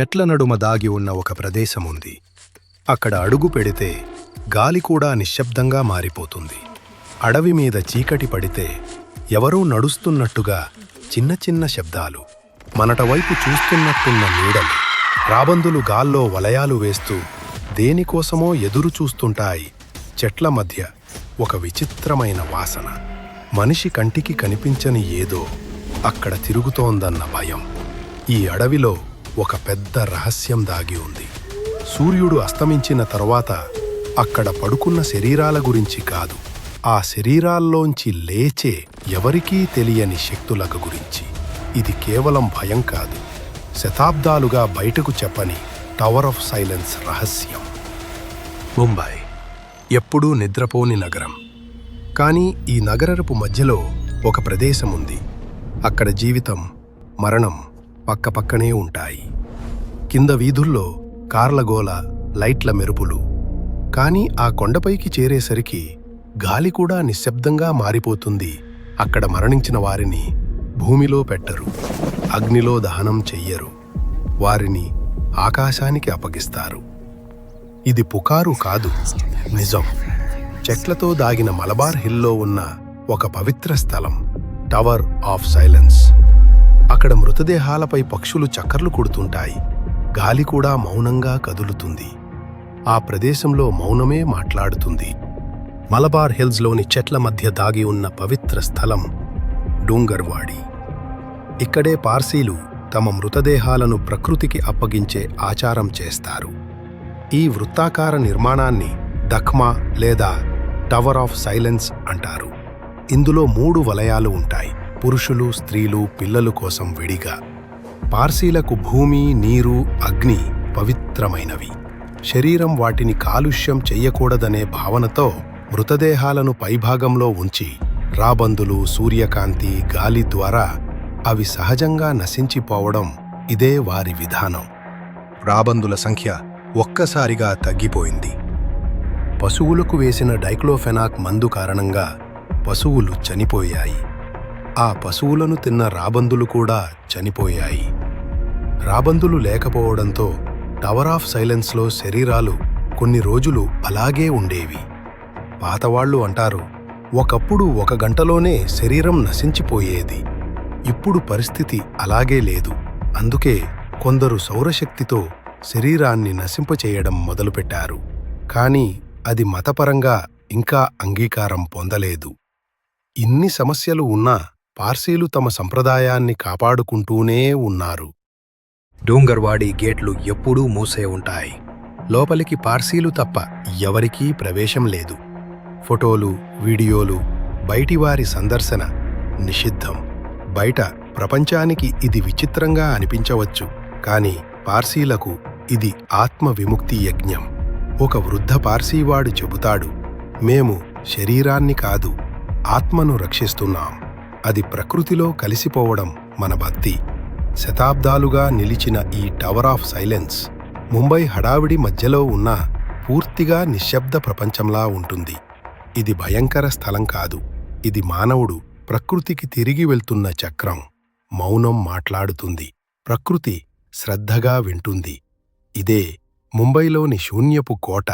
చెట్ల నడుమ దాగి ఉన్న ఒక ప్రదేశం ఉంది అక్కడ అడుగు పెడితే గాలి కూడా నిశ్శబ్దంగా మారిపోతుంది. అడవి మీద చీకటి పడితే ఎవరో నడుస్తున్నట్టుగా చిన్న చిన్న శబ్దాలు. మనట వైపు చూస్తున్నట్టున్న నీడలు. రాబందులు గాల్లో వలయాలు వేస్తూ దేనికోసమో ఎదురు చూస్తుంటాయి. చెట్ల మధ్య ఒక విచిత్రమైన వాసన. మనిషి కంటికి కనిపించని ఏదో అక్కడ తిరుగుతోందన్న భయం. ఈ అడవిలో ఒక పెద్ద రహస్యం దాగి ఉంది. సూర్యుడు అస్తమించిన తరువాత అక్కడ పడుకున్న శరీరాల గురించి కాదు ఆ శరీరాల్లోంచి లేచే ఎవరికీ తెలియని శక్తులకు గురించి. ఇది కేవలం భయం కాదు శతాబ్దాలుగా బయటకు చెప్పని టవర్ ఆఫ్ సైలెన్స్ రహస్యం. ముంబై ఎప్పుడూ నిద్రపోని నగరం. కానీ ఈ నగరపు మధ్యలో ఒక ప్రదేశం ఉంది. అక్కడ జీవితం మరణం పక్కపక్కనే ఉంటాయి. కింద వీధుల్లో కార్ల గోల లైట్ల మెరుపులు. కానీ ఆ కొండపైకి చేరేసరికి గాలి కూడా నిశ్శబ్దంగా మారిపోతుంది. అక్కడ మరణించిన వారిని భూమిలో పెట్టరు. అగ్నిలో దహనం చెయ్యరు. వారిని ఆకాశానికి అప్పగిస్తారు. ఇది పుకారు కాదు నిజం. చెట్లతో దాగిన మలబార్ హిల్లో ఉన్న ఒక పవిత్ర స్థలం టవర్ ఆఫ్ సైలెన్స్. అక్కడ మృతదేహాలపై పక్షులు చక్కర్లు కొడుతుంటాయి. గాలి కూడా మౌనంగా కదులుతుంది. ఆ ప్రదేశంలో మౌనమే మాట్లాడుతుంది. మలబార్ హిల్స్లోని చెట్ల మధ్య దాగి ఉన్న పవిత్ర స్థలం డూంగర్వాడి. ఇక్కడే పార్సీలు తమ మృతదేహాలను ప్రకృతికి అప్పగించే ఆచారం చేస్తారు. ఈ వృత్తాకార నిర్మాణాన్ని దఖ్మా లేదా టవర్ ఆఫ్ సైలెన్స్ అంటారు. ఇందులో మూడు వలయాలు ఉంటాయి. పురుషులు స్త్రీలు పిల్లలు కోసం విడిగా. పార్సీలకు భూమి నీరు అగ్ని పవిత్రమైనవి. శరీరం వాటిని కాలుష్యం చెయ్యకూడదనే భావనతో మృతదేహాలను పైభాగంలో ఉంచి రాబందులు సూర్యకాంతి గాలి ద్వారా అవి సహజంగా నశించిపోవడం ఇదే వారి విధానం. రాబందుల సంఖ్య ఒక్కసారిగా తగ్గిపోయింది. పశువులకు వేసిన డైక్లోఫెనాక్ మందు కారణంగా పశువులు చనిపోయాయి. ఆ పశువులను తిన్న రాబందులు కూడా చనిపోయాయి. రాబందులు లేకపోవడంతో టవర్ ఆఫ్ సైలెన్స్లో శరీరాలు కొన్ని రోజులు అలాగే ఉండేవి. పాతవాళ్ళు అంటారు ఒకప్పుడు ఒక గంటలోనే శరీరం నశించిపోయేది. ఇప్పుడు పరిస్థితి అలాగే లేదు. అందుకే కొందరు సౌరశక్తితో శరీరాన్ని నశింపచేయడం మొదలుపెట్టారు. కానీ అది మతపరంగా ఇంకా అంగీకారం పొందలేదు. ఇన్ని సమస్యలు ఉన్నా పార్సీలు తమ సంప్రదాయాన్ని కాపాడుకుంటూనే ఉన్నారు. డూంగర్వాడి గేట్లు ఎప్పుడూ మూసే ఉంటాయి. లోపలికి పార్సీలు తప్ప ఎవరికీ ప్రవేశం లేదు. ఫోటోలు వీడియోలు బయటివారి సందర్శన నిషిద్ధం. బయట ప్రపంచానికి ఇది విచిత్రంగా అనిపించవచ్చు కాని పార్సీలకు ఇది ఆత్మ విముక్తి యజ్ఞం. ఒక వృద్ధ పార్సీవాడు చెబుతాడు మేము శరీరాన్ని కాదు ఆత్మను రక్షిస్తున్నాం. అది ప్రకృతిలో కలిసిపోవడం మన భక్తి. శతాబ్దాలుగా నిలిచిన ఈ టవర్ ఆఫ్ సైలెన్స్ ముంబై హడావిడి మధ్యలో ఉన్న పూర్తిగా నిశ్శబ్ద ప్రపంచంలా ఉంటుంది. ఇది భయంకర స్థలం కాదు. ఇది మానవుడు ప్రకృతికి తిరిగి వెళ్తున్న చక్రం మౌనం మాట్లాడుతుంది. ప్రకృతి శ్రద్ధగా వింటుంది. ఇదే ముంబైలోని శూన్యపు కోట